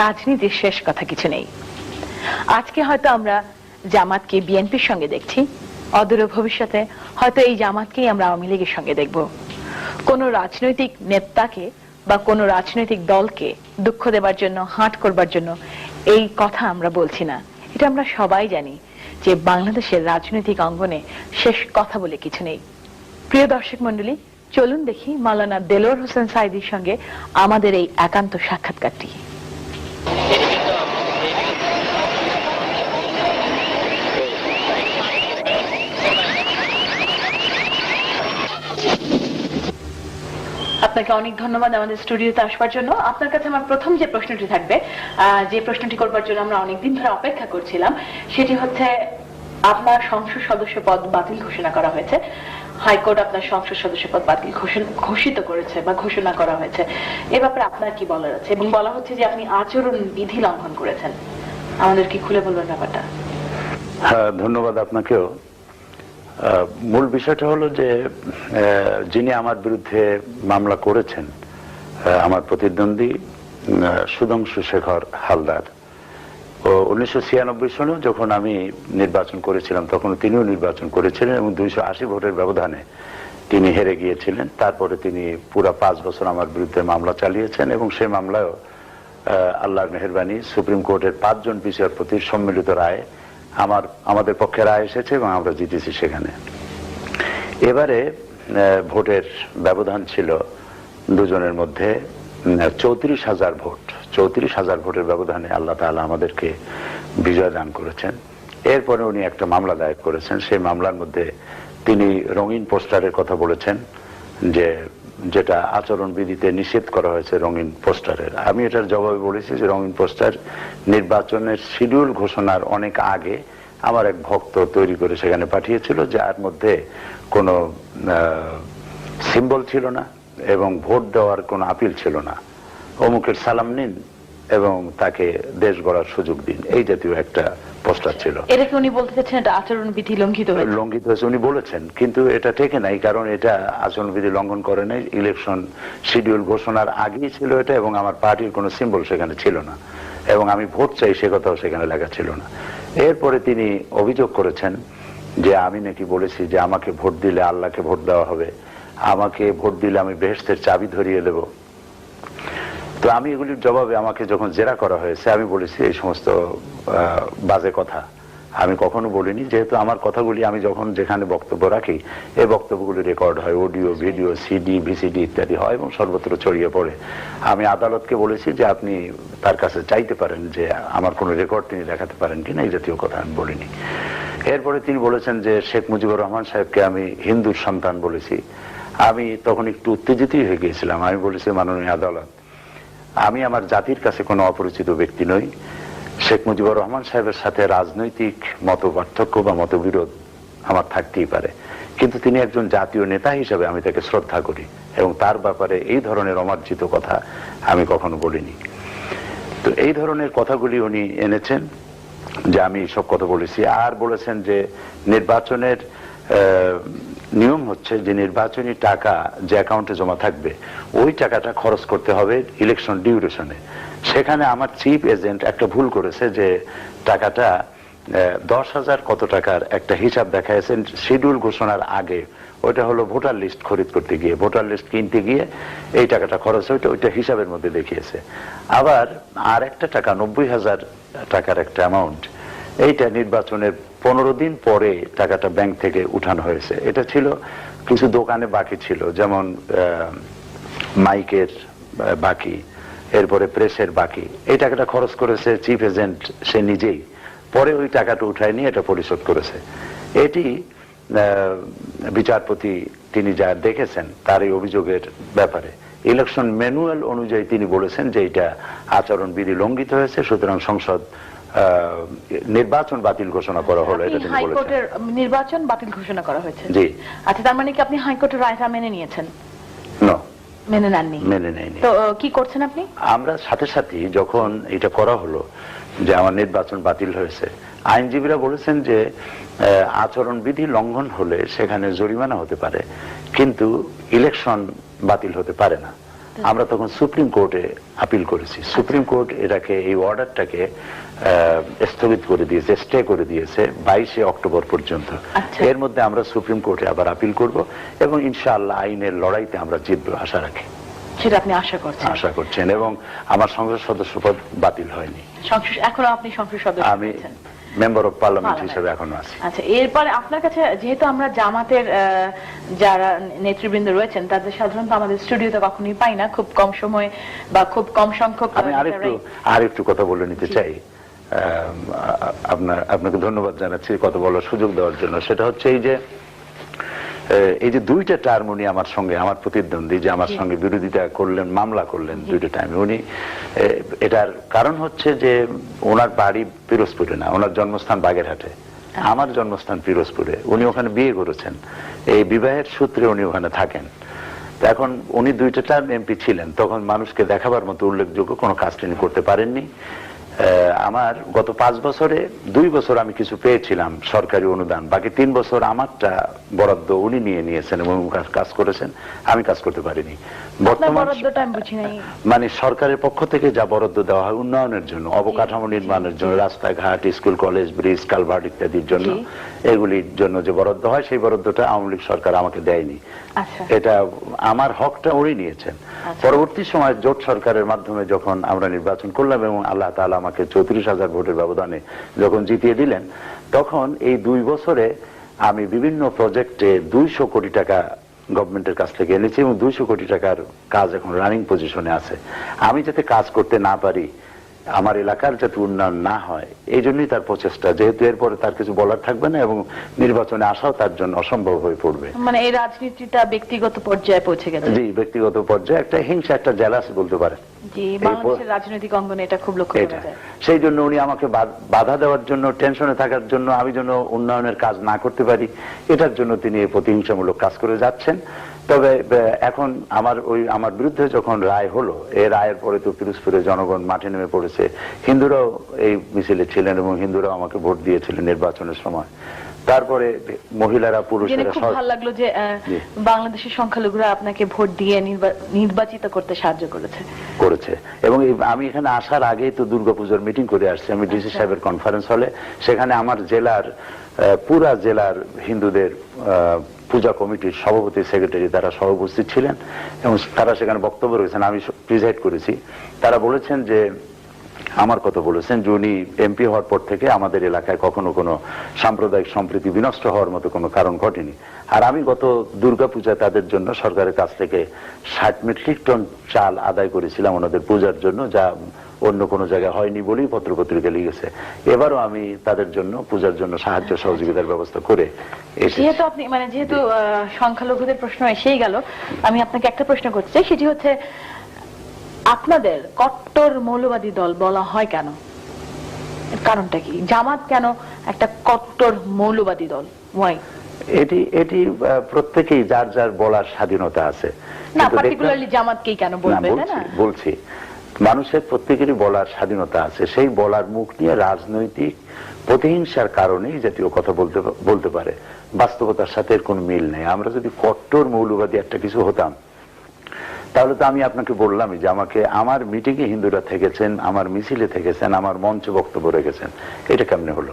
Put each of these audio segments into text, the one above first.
রাজনীতির শেষ কথা কিছু নেই। আজকে হয়তো আমরা জামাতকে বিএনপির সঙ্গে দেখছি, অদূর ভবিষ্যতে হয়তো এই জামাতকেই আমরা আওয়ামী লীগের সঙ্গে দেখব। কোন রাজনৈতিক নেতাকে বা কোন রাজনৈতিক দলকে দুঃখ দেবার জন্য, হাট করবার জন্য এই কথা আমরা বলছি না। এটা আমরা সবাই জানি যে বাংলাদেশের রাজনৈতিক অঙ্গনে শেষ কথা বলে কিছু নেই। প্রিয় দর্শক মন্ডলী চলুন দেখি মালানা দেলোর হোসেন সাইদির সঙ্গে আমাদের এই একান্ত সাক্ষাৎকারটি। আপনাকে অনেক ধন্যবাদ আমাদের স্টুডিওতে আসবার জন্য। আপনার কাছে আমার প্রথম যে প্রশ্নটি থাকবে যে প্রশ্নটি করবার জন্য আমরা অনেকদিন ধরে অপেক্ষা করছিলাম, সেটি হচ্ছে, আপনার সংসদ সদস্য পদ বাতিল ঘোষণা করা হয়েছে। হাইকোর্ট আপনার সংসদ সদস্য পদ বাতিল ঘোষিত করেছে বা ঘোষণা করা হয়েছে। এ ব্যাপারে আপনার কি বলার আছে? এবং বলা হচ্ছে যে আপনি আচরণ বিধি লঙ্ঘন করেছেন। আমাদের কি খুলে বলবেন ব্যাপারটা? হ্যাঁ ধন্যবাদ আপনাকেও। মূল বিষয়টা হলো যে যিনি আমার বিরুদ্ধে মামলা করেছেন আমার প্রতিদ্বন্দ্বী সুধাংশু শেখর হালদার। ও উনিশশো ছিয়ানব্বই সনেও যখন আমি নির্বাচন করেছিলাম, তখন তিনিও নির্বাচন করেছিলেন এবং দুইশো আশি ভোটের ব্যবধানে তিনি হেরে গিয়েছিলেন। তারপরে তিনি পুরা পাঁচ বছর আমার বিরুদ্ধে মামলা চালিয়েছেন এবং সেই মামলায়ও আল্লাহর মেহরবানি সুপ্রিম কোর্টের পাঁচজন বিচারপতির সম্মিলিত রায় আমার, আমাদের পক্ষে রায় এসেছে এবং আমরা জিতেছি সেখানে। এবারে ভোটের ব্যবধান ছিল দুজনের মধ্যে চৌত্রিশ হাজার ভোট। চৌত্রিশ হাজার ভোটের ব্যবধানে আল্লাহ তাআলা আমাদেরকে বিজয় দান করেছেন। এরপরে উনি একটা মামলা দায়ের করেছেন। সেই মামলার মধ্যে তিনি রঙিন পোস্টারের কথা বলেছেন যে যেটা আচরণ বিধিতে নিষেধ করা হয়েছে রঙিন পোস্টারের। আমি এটার জবাবে বলেছি যে রঙিন পোস্টার নির্বাচনের শিডিউল ঘোষণার অনেক আগে আমার এক ভক্ত তৈরি করে সেখানে পাঠিয়েছিল, যার মধ্যে কোনো সিম্বল ছিল না এবং ভোট দেওয়ার কোনো আপিল ছিল না। অমুকের সালাম নিন এবং তাকে দেশ গড়ার সুযোগ দিন। এই জাতীয় একটা পোস্টার ছিল। এটা কি উনি বলতে চাচ্ছেন এটা আচরণ বিধি লঙ্ঘিত হয়েছে? লঙ্ঘিত হয়েছে উনি বলেছেন কিন্তু এটা ঠেকে নাই কারণ এটা আচরণবিধি লঙ্ঘন করে নাই। ইলেকশন শিডিউল ঘোষণার আগেই ছিল এটা এবং আমার পার্টির কোনো সিম্বল সেখানে ছিল না। এবং আমি ভোট চাই সে কথাও সেখানে লেখা ছিল না। এরপরে তিনি অভিযোগ করেছেন যে আমি নাকি বলেছি যে আমাকে ভোট দিলে আল্লাহকে ভোট দেওয়া হবে। আমাকে ভোট দিলে আমি বেহেস্তের চাবি ধরিয়ে দেব। তো আমি এগুলির জবাবে আমাকে যখন জেরা করা হয়েছে, আমি বলেছি এই সমস্ত বাজে কথা। আমি কখনো বলিনি, যেহেতু আমার কথাগুলি আমি যখন যেখানে বক্তব্য রাখি, এই বক্তব্যগুলি রেকর্ড হয়, অডিও, ভিডিও, সিডি, ভিসিডি ইত্যাদি হয় এবং সর্বত্র ছড়িয়ে পড়ে। আমি আদালতকে বলেছি যে আপনি তার কাছে চাইতে পারেন যে আমার কোনো রেকর্ড তিনি দেখাতে পারেন কিনা, এই জাতীয় কথা আমি বলিনি। এরপরে তিনি বলেছেন যে শেখ মুজিবুর রহমান সাহেবকে আমি হিন্দুর সন্তান বলেছি। আমি তখন একটু উত্তেজিতই হয়ে গিয়েছিলাম। আমি বলেছি, মাননীয় আদালত আমি আমার জাতির কাছে কোনো অপরিচিত ব্যক্তি নই। শেখ মুজিবুর রহমান সাহেবের সাথে রাজনৈতিক মত পার্থক্য বা মতবিরোধ আমার থাকতেই পারে। কিন্তু তিনি একজন জাতীয় নেতা হিসেবে আমি তাকে শ্রদ্ধা করি এবং তার ব্যাপারে এই ধরনের অমার্জিত কথা আমি কখনো বলিনি। তো এই ধরনের কথাগুলি উনি এনেছেন যে আমি সব কথা বলেছি। আর বলেছেন যে নির্বাচনের নিয়ম হচ্ছে যে নির্বাচনী টাকা যে অ্যাকাউন্টে জমা থাকবে, ওই টাকাটা খরচ করতে হবে ইলেকশন ডিউরেশনে সেখানে আমার চিফ এজেন্ট একটা ভুল করেছে যে টাকাটা দশ হাজার কত টাকার একটা হিসাব দেখাইছেন শিডিউল ঘোষণার আগে। ওইটা হলো ভোটার লিস্ট খরিদ করতে গিয়ে, ভোটার লিস্ট কিনতে গিয়ে এই টাকাটা খরচ হইতে ওইটা হিসাবের মধ্যে দেখিয়েছে। আবার আর একটা টাকা, নব্বই হাজার টাকার একটা অ্যামাউন্ট এইটা নির্বাচনের পনেরো দিন পরে টাকাটা ব্যাংক থেকে উঠানো হয়েছে। এটা ছিল কিছু দোকানে বাকি ছিল, যেমন মাইকের বাকি, এরপরে প্রেসের বাকি। এই টাকাটা খরচ করেছে চিফ এজেন্ট সে নিজেই। পরে ওই টাকাটা উঠায় নিয়ে এটা পরিশোধ করেছে। এটি বিচারপতি তিনি যা দেখেছেন তার এই অভিযোগের ব্যাপারে। ইলেকশন ম্যানুয়াল অনুযায়ী তিনি বলেছেন যে এটা আচরণ বিধি লঙ্ঘিত হয়েছে, সুতরাং সংসদ নির্বাচন বাতিল ঘোষণা করা হলো এটা তিনি বলেছেন। নির্বাচন বাতিল ঘোষণা করা হয়েছে। জি। আচ্ছা তার মানে কি আপনি হাইকোর্টের রায়টা মেনে নিয়েছেন? No, মেনে নেননি। মেনে নেয়নি। তো কি করছেন আপনি? আমরা সাথে সাথে যখন এটা করা হলো যে আমার নির্বাচন বাতিল হয়েছে আইনজীবীরা বলেছেন যে আহ, আচরণ বিধি লঙ্ঘন হলে সেখানে জরিমানা হতে পারে কিন্তু ইলেকশন বাতিল হতে পারে না। আমরা তখন সুপ্রিম কোর্টে আপিল করেছি। সুপ্রিম কোর্ট এটাকে এই অর্ডারটাকে স্থগিত করে দিয়েছে স্টে করে দিয়েছে বাইশে অক্টোবর পর্যন্ত। আচ্ছা। এর মধ্যে আমরা সুপ্রিম কোর্টে আবার আপিল করব এবং ইনশাআল্লাহ আইনের লড়াইতে আমরা জিতবো আশা রাখি। সেটা আপনি আশা করছেন। আশা করছেন এবং আমার সংসদ সদস্য পদ বাতিল হয়নি। এখন আপনি সংসদ সদস্য আমি। Member of parliament. হিসেবে এখনও আছি। আচ্ছা এরপরে আপনার কাছে যেহেতু আমরা জামাতের যারা নেতৃবৃন্দ রয়েছেন তাদের সাধারণত আমাদের স্টুডিওতে কখনোই পাই না খুব কম সময় বা খুব কম সংখ্যক আমি আরেকটু আরেকটু কথা বলে নিতে চাই। আপনার আপনাকে ধন্যবাদ জানাচ্ছি কথা বলার সুযোগ দেওয়ার জন্য। সেটা হচ্ছে এই যে এই যে দুইটা টার্ম উনি আমার সঙ্গে আমার প্রতিদ্বন্দ্বী যে আমার সঙ্গে বিরোধিতা করলেন মামলা করলেন দুইটা টাইমে উনি এটার কারণ হচ্ছে যে ওনার বাড়ি পিরোজপুরে না ওনার জন্মস্থান বাগেরহাটে। আমার জন্মস্থান পিরোজপুরে। উনি ওখানে বিয়ে করেছেন। এই বিবাহের সূত্রে উনি ওখানে থাকেন। এখন উনি দুইটা টার্ম এমপি ছিলেন। তখন মানুষকে দেখাবার মতো উল্লেখযোগ্য কোনো কাজ তিনি করতে পারেননি। আমার গত পাঁচ বছরে দুই বছর আমি কিছু পেয়েছিলাম সরকারি অনুদান বাকি তিন বছর আমারটা বরাদ্দ উনি নিয়ে নিয়েছেন এবং কাজ- করেছেন আমি কাজ করতে পারিনি। মানে সরকারের পক্ষ থেকে যা বরাদ্দ দেওয়া হয় উন্নয়নের জন্য অবকাঠামো নির্মাণের জন্য রাস্তাঘাট স্কুল কলেজ ব্রিজ কালভার্ট ইত্যাদির জন্য এগুলির জন্য যে বরাদ্দ হয় সেই বরাদ্দটা আওয়ামী লীগ সরকার আমাকে দেয়নি। আচ্ছা। এটা আমার হকটা উনি নিয়েছেন। আচ্ছা। পরবর্তী সময় জোট সরকারের মাধ্যমে যখন আমরা নির্বাচন করলাম এবং আল্লাহ তাআলা আমাকে চৌত্রিশ হাজার ভোটের ব্যবধানে যখন জিতিয়ে দিলেন, তখন এই দুই বছরে আমি বিভিন্ন প্রজেক্টে দুইশো কোটি টাকা গভর্নমেন্টের কাছ থেকে এনেছি এবং দুইশো কোটি টাকার কাজ এখন রানিং পজিশনে আছে। আমি যাতে কাজ করতে না পারি আমার এলাকার যাতে উন্নয়ন না হয় এই জন্যই তার প্রচেষ্টা। যেহেতু এরপরে তার কিছু বলার থাকবে না এবং নির্বাচনে আসাও তার জন্য অসম্ভব হয়ে পড়বে। মানে এই রাজনীতিটা ব্যক্তিগত পর্যায়ে পৌঁছে গেছে। জি ব্যক্তিগত পর্যায়ে একটা হিংসা একটা জেলাস বলতে পারে। রাজনৈতিক অঙ্গনে এটা খুব লক্ষ্য এটা। করা যায়। সেই জন্য উনি আমাকে বাধা দেওয়ার জন্য টেনশনে থাকার জন্য আমি যেন উন্নয়নের কাজ না করতে পারি এটার জন্য তিনি এই প্রতিহিংসামূলক কাজ করে যাচ্ছেন। তবে এখন আমার ওই, আমার বিরুদ্ধে যখন রায় হলো এই রায়ের পরে তো পিরোজপুরে জনগণ মাঠে নেমে পড়েছে। হিন্দুরাও এই মিছিলে ছিলেন এবং হিন্দুরাও আমাকে ভোট দিয়েছিলেন নির্বাচনের সময়। তারপরে মহিলারা পুরুষেরা খুব ভালো লাগল যে বাংলাদেশের সংখ্যালঘুরা আপনাকে ভোট দিয়ে নির্বাচিত করতে সাহায্য করেছে। করেছে। এবং আমি এখানে আসার আগেই তো দুর্গাপূজার মিটিং করে আসছি। আমি ডিসি আচ্ছা। সাহেবের কনফারেন্স হলে সেখানে আমার জেলার পুরা জেলার হিন্দুদের পূজা কমিটির সভাপতি সেক্রেটারি তারা সহ উপস্থিত ছিলেন। এবং তারা সেখানে বক্তব্য রয়েছেন আমি প্রিজাইড করেছি। তারা বলেছেন যে আমার কথা বলেছেন যে উনি এমপি হওয়ার পর থেকে আমাদের এলাকায় কখনো কোনো সাম্প্রদায়িক সম্প্রীতি বিনষ্ট হওয়ার মতো কোনো কারণ ঘটেনি। আর আমি গত দুর্গাপূজা তাদের জন্য সরকারের কাছ থেকে ষাট মেট্রিক টন চাল আদায় করেছিলাম ওনাদের পূজার জন্য, যা অন্য কোনো জায়গায় হয়নি বলেই পত্রপত্রিকা লিখেছে। এবারও আমি তাদের জন্য পূজার জন্য সাহায্য সহযোগিতার ব্যবস্থা করে যেহেতু আপনি মানে যেহেতু সংখ্যালঘুদের প্রশ্ন এসেই গেল, আমি আপনাকে একটা প্রশ্ন করতে চাই, সেটি হচ্ছে আপনাদের কট্টর মৌলবাদী দল বলা হয় কেন? কারণটা কি? জামাত কেন একটা কট্টর মৌলবাদী দল? ওয়াই এটি এটি প্রত্যেকেই যার যার বলার স্বাধীনতা আছে। না পার্টিকুলারলি জামাতকেই কেন না, বলবে তাই বলছি না? বলছি। মানুষের প্রত্যেকেরই বলার স্বাধীনতা আছে। সেই বলার মুখ নিয়ে রাজনৈতিক প্রতিহিংসার কারণেই জাতীয় কথা বলতে বলতে পারে। বাস্তবতার সাথে এর কোনো মিল নেই। আমরা যদি কট্টর মৌলবাদী একটা কিছু হতাম তাহলে তো আমি আপনাকে বললামই যে আমাকে আমার মিটিং এ হিন্দুরা থেকেছেন আমার মিছিলে থেকেছেন আমার মঞ্চে বক্তব্য রেখেছেন। এটা কেমনে হলো?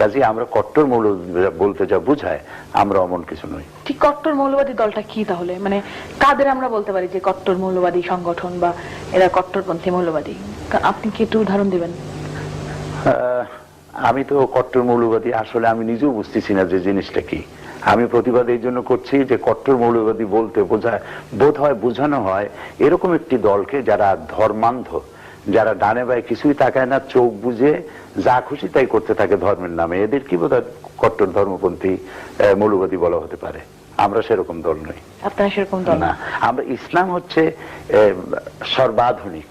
কাজে আমরা কট্টর মৌলবাদী বলতে যা বুঝায় আমরা অমন কিছু নই। ঠিক কট্টর মৌলবাদী দলটা কি তাহলে? মানে কাদের আমরা বলতে পারি যে কট্টর মৌলবাদী সংগঠন বা এরা কট্টরপন্থী মৌলবাদী? আপনি কি একটু উদাহরণ দিবেন? আমি তো কট্টর মৌলবাদী আসলে আমি নিজেও বুঝতেছি না যে জিনিসটা কি। আমি প্রতিবাদ এই জন্য করছি যে কট্টর মৌলবাদী বলতে বোঝায় বোধ হয় বোঝানো হয় এরকম একটি দলকে যারা ধর্মান্ধ যারা ডানে বায়ে কিছুই তাকায় না চোখ বুঝে যা খুশি তাই করতে থাকে ধর্মের নামে। এদের কি বোধ কট্টর ধর্মপন্থী মৌলবাদী বলা হতে পারে? আমরা সেরকম দল নই। আপনারা সেরকম দল না আমরা ইসলাম হচ্ছে সর্বাধুনিক।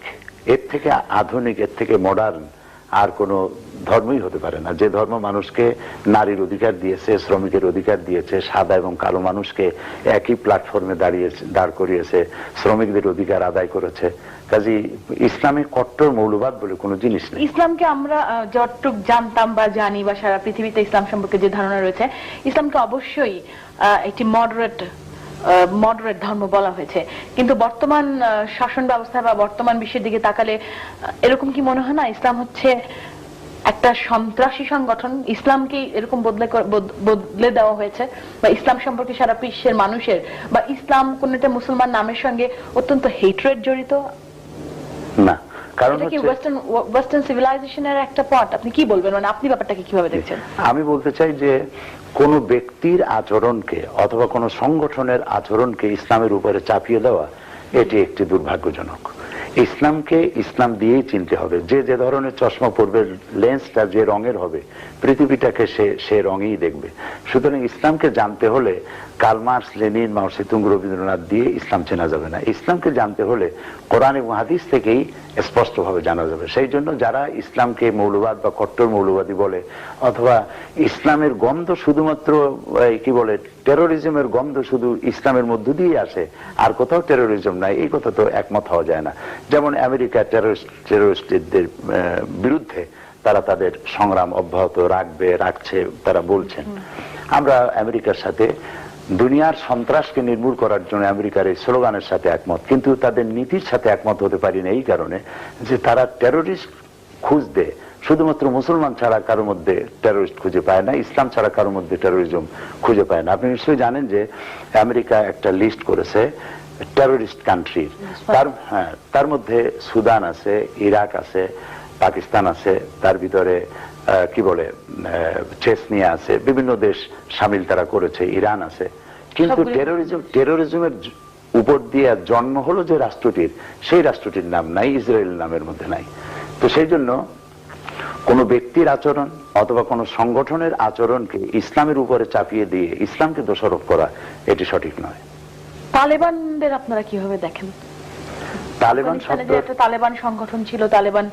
এর থেকে আধুনিক এর থেকে মডার্ন আর কোনো ধর্মই হতে পারে না। যে ধর্ম মানুষকে নারীর অধিকার দিয়েছে, শ্রমিকের অধিকার দিয়েছে, সাদা এবং কালো মানুষকে একই প্ল্যাটফর্মে দাঁড়িয়েছে দাঁড় করিয়েছে, শ্রমিকদের অধিকার আদায় করেছে। কাজী ইসলামে কট্টর মৌলবাদ বলে কোনো জিনিস নেই। ইসলামকে আমরা যতটুক জানতাম বা জানি বা সারা পৃথিবীতে ইসলাম সম্পর্কে যে ধারণা রয়েছে, ইসলামকে অবশ্যই একটি মডারেট মডারেট ধর্ম বলা হয়েছে। কিন্তু বর্তমান শাসন ব্যবস্থা বা বর্তমান বিশ্বের দিকে তাকালে এরকম কি মনে হয় না? ইসলাম হচ্ছে একটা সন্ত্রাসী সংগঠন। ইসলামকে এরকম বদলে বদ- বদলে দেওয়া হয়েছে বা ইসলাম সম্পর্কে সারা বিশ্বের মানুষের বা ইসলাম কোন একটা মুসলমান নামের সঙ্গে অত্যন্ত হেট্রেড জড়িত? না। কারণ হচ্ছে ওয়েস্টার্ন ওয়েস্টার্ন সিভিলাইজেশনের একটা পার্ট আপনি কি বলবেন? মানে আপনি ব্যাপারটাকে কীভাবে দেখছেন? আমি বলতে চাই যে কোন ব্যক্তির আচরণকে অথবা কোন সংগঠনের আচরণকে ইসলামের উপরে চাপিয়ে দেওয়া এটি একটি দুর্ভাগ্যজনক। ইসলামকে ইসলাম দিয়েই চিনতে হবে। যে যে ধরনের চশমা পরবে লেন্সটা যে রঙের হবে পৃথিবীটাকে সে সে রঙেই দেখবে। সুতরাং ইসলামকে জানতে হলে Karl Marx Lenin Mao Tsetung Rabindranath দিয়ে ইসলাম চেনা যাবে না। ইসলামকে জানতে হলে কোরআন এবং হাদিস থেকেই স্পষ্টভাবে জানা যাবে। সেই জন্য যারা ইসলামকে মৌলবাদ বা কট্টর মৌলবাদী বলে অথবা ইসলামের গন্ধ শুধুমাত্র কি বলে টেরোরিজমের গন্ধ শুধু ইসলামের মধ্য দিয়ে আসে আর কোথাও টেরোরিজম নাই এই কথা তো একমত হওয়া যায় না। যেমন আমেরিকা টেরোরিস্ট টেরোরিস্টদের বিরুদ্ধে তারা তাদের সংগ্রাম অব্যাহত রাখবে রাখছে তারা বলছেন। আমরা আমেরিকার সাথে দুনিয়ার সন্ত্রাসকে নির্মূল করার জন্য আমেরিকার এই স্লোগানের সাথে একমত। কিন্তু তাদের নীতির সাথে একমত হতে পারি না এই কারণে যে তারা টেরোরিস্ট খুঁজতে শুধুমাত্র মুসলমান ছাড়া কারোর মধ্যে টেরোরিস্ট খুঁজে পায় না ইসলাম ছাড়া কারোর মধ্যে টেরোরিজম খুঁজে পায় না। আপনি নিশ্চয়ই জানেন যে আমেরিকা একটা লিস্ট করেছে টেরোরিস্ট কান্ট্রির তার হ্যাঁ তার মধ্যে সুদান আছে ইরাক আছে পাকিস্তান আছে তার ভিতরে কি বলে চেসনিয়া আছে বিভিন্ন দেশ সামিল তারা করেছে ইরান আছে। কিন্তু টেরোরিজম টেরোরিজমের উপর দিয়ে জন্ম হলো যে রাষ্ট্রটির সেই রাষ্ট্রটির নাম নাই ইসরায়েল নামের মধ্যে নাই। তো সেই জন্য কোন ব্যক্তির আচরণ অথবা কোন সংগঠনের আচরণকে ইসলামের উপরে চাপিয়ে দিয়ে ইসলামকে দোষারোপ করা এটি সঠিক নয়। তালেবানদের আপনারা কীভাবে দেখেন? তালেবান শব্দ একটা তালেবান সংগঠন ছিল তালেবান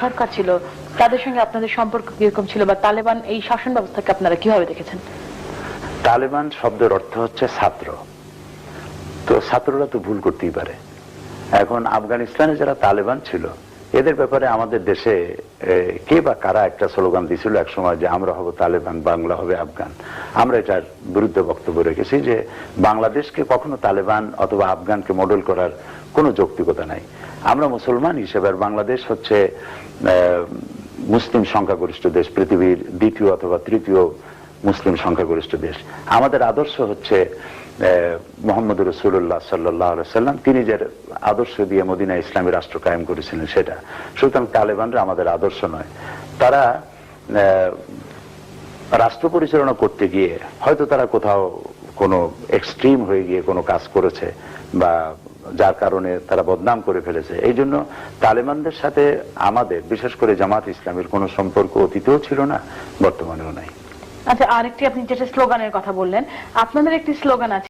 সরকার ছিল তাদের সঙ্গে আপনাদের সম্পর্ক কীরকম ছিল বা তালেবান এই শাসন ব্যবস্থাকে আপনারা কীভাবে দেখেছেন? তালেবান শব্দের অর্থ হচ্ছে ছাত্র। তো ছাত্ররা তো ভুল করতেই পারে। এখন আফগানিস্তানে যারা তালেবান ছিল এদের ব্যাপারে আমাদের দেশে কে বা কারা একটা স্লোগান দিছিল এক সময় যে আমরা হব তালেবান, বাংলা হবে আফগান। আমরা এটার বিরুদ্ধে বক্তব্য রেখেছি যে বাংলাদেশকে কখনো তালেবান অথবা আফগানকে মডেল করার কোনো যৌক্তিকতা নাই। আমরা মুসলমান হিসেবে আর বাংলাদেশ হচ্ছে মুসলিম সংখ্যাগরিষ্ঠ দেশ, পৃথিবীর দ্বিতীয় অথবা তৃতীয় মুসলিম সংখ্যাগরিষ্ঠ দেশ। আমাদের আদর্শ হচ্ছে মোহাম্মদ রসুল্লাহ সাল্লাহ সাল্লাম তিনি যে আদর্শ দিয়ে মদিনা ইসলামী রাষ্ট্র কায়েম করেছিলেন সেটা। সুতরাং তালেবানরা আমাদের আদর্শ নয়। তারা রাষ্ট্র পরিচালনা করতে গিয়ে হয়তো তারা কোথাও কোনো এক্সট্রিম হয়ে গিয়ে কোনো কাজ করেছে বা যার কারণে তারা বদনাম করে ফেলেছে। এই জন্য তালেবানদের সাথে আমাদের, বিশেষ করে জামাত ইসলামের কোনো সম্পর্ক অতীতেও ছিল না, বর্তমানেও নাই। আচ্ছা আরেকটি আপনি যেটা স্লোগানের কথা বললেন, আপনাদের একটি স্লোগান আছে।